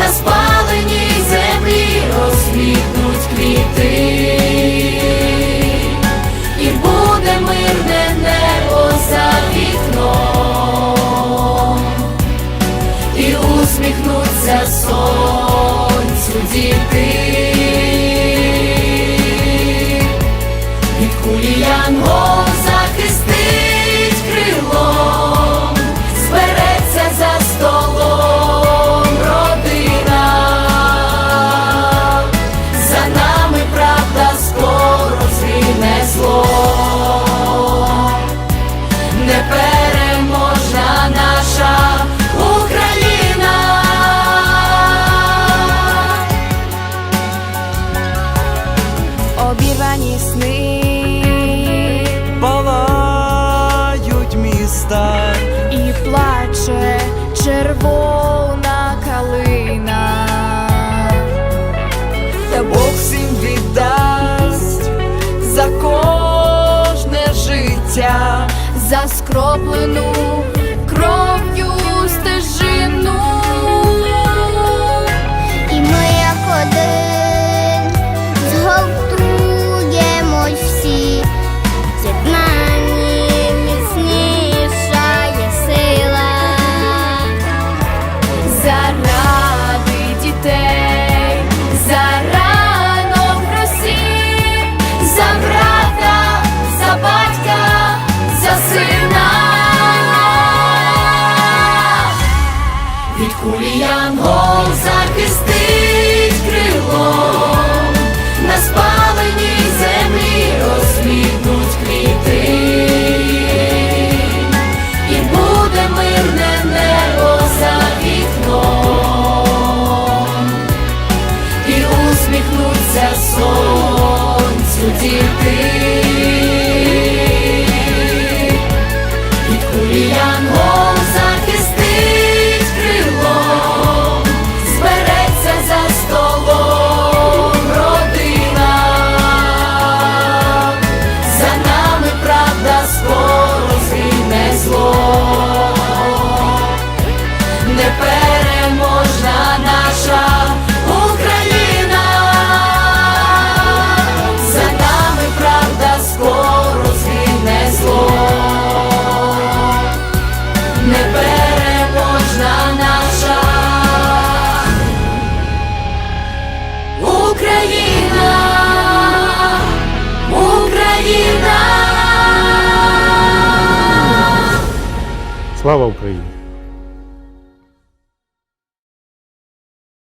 на спаленій Обірвані сни Палають міста, і плаче червона калина. та Бог всім віддасть за кожне життя. за скроплену Кулі захистить крилом, на спаленій Слава Україні!